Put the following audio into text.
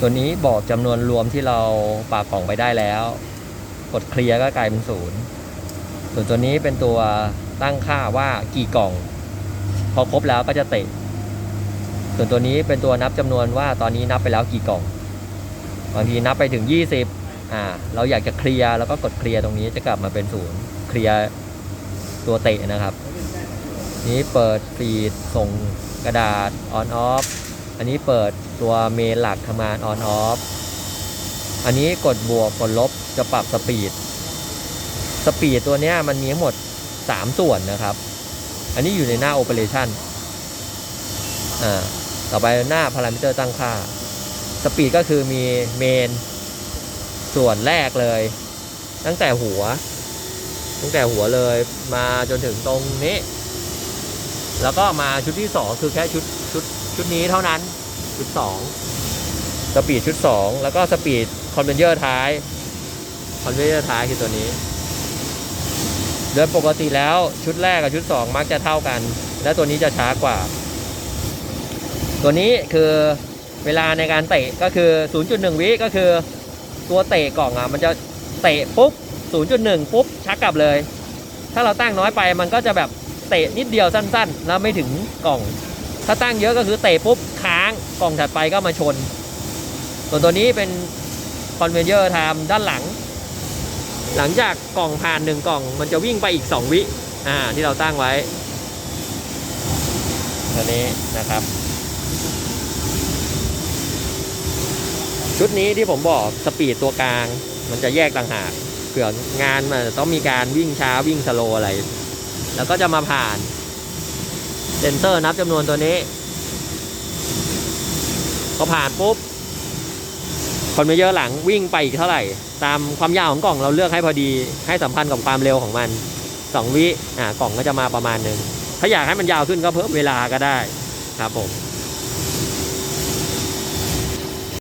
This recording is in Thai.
ตัวนี้บอกจำนวนรวมที่เราปากกล่องไปได้แล้ว กดเคลียร์ก็กลายเป็นศูนย์ส่วนตัวนี้เป็นตัวตั้งค่าว่ากี่กล่อง พอครบแล้วก็จะเตะ ส่วนตัวนี้เป็นตัวนับจำนวนว่าตอนนี้นับไปแล้วกี่กล่อง บางทีนับไปถึง 20อ่าเราอยากจะเคลียร์แล้วก็กดเคลียร์ตรงนี้จะกลับมาเป็นศูนย์เคลียร์ตัวเตะนะครับ นี้เปิดฟีดส่งกระดาษ on off อั อันนี้เปิดตัวเมนหลักทำงาน on off อันนี้กดบวกกดลบจะปรับสปีด สปีดตัวเนี้ยมันมีทั้งหมด 3 ส่วนนะครับ อันนี้อยู่ในหน้า operation อ่าต่อไปหน้าพารามิเตอร์ตั้งค่า สปีดก็คือมีเมน ส่วนแรกเลย ตั้งแต่หัว ตั้งแต่หัวเลยมาจนถึงตรงนี้ แล้วก็มาชุดที่ 2 คือแค่ชุดชุด ชุดนี้เท่านั้นชุด2สปีดชุด 2 แล้วก็สปีดคอนเวนเยอร์ท้ายคอนเวนเยอร์ท้ายคือตัวนี้ โดยปกติแล้วชุดแรกกับชุด 2 มักจะเท่ากัน และตัวนี้จะช้ากว่า ตัวนี้คือเวลาในการเตะก็คือ 0.1 วิก็คือตัวเตะกล่องอะมันจะเตะปุ๊บ 0.1 ปุ๊บ ชักกลับเลย ถ้าเราตั้งน้อยไปมันก็จะแบบเตะนิดเดียวสั้น ๆ แล้วไม่ถึงกล่อง ถ้าตั้งเยอะก็คือเตะปุ๊บค้างกล่องถัดไปก็มาชน ส่วนตัวนี้เป็นคอนเวนเยอร์ไทม์ด้านหลัง หลังจากกล่องผ่านหนึ่งกล่อง มันจะวิ่งไปอีก 2 วิอ่าที่เราตั้งไว้ตัวนี้นะครับ ชุดนี้ที่ผมบอกสปีดตัวกลาง มันจะแยกต่างหากเผื่องานมันต้องมีการวิ่งช้าวิ่งสโลอะไร แล้วก็จะมาผ่าน เซนเซอร์นับจำนวนตัวนี้พอผ่านปุ๊บคนไม่เยอะหลังวิ่งไปอีกเท่าไหร่ ตามความยาวของกล่องเราเลือกให้พอดีให้สัมพันธ์กับความเร็วของมันสองวิอ่ากล่องก็จะมาประมาณหนึ่งถ้าอยากให้มันยาวขึ้นก็เพิ่มเวลาก็ได้ครับผม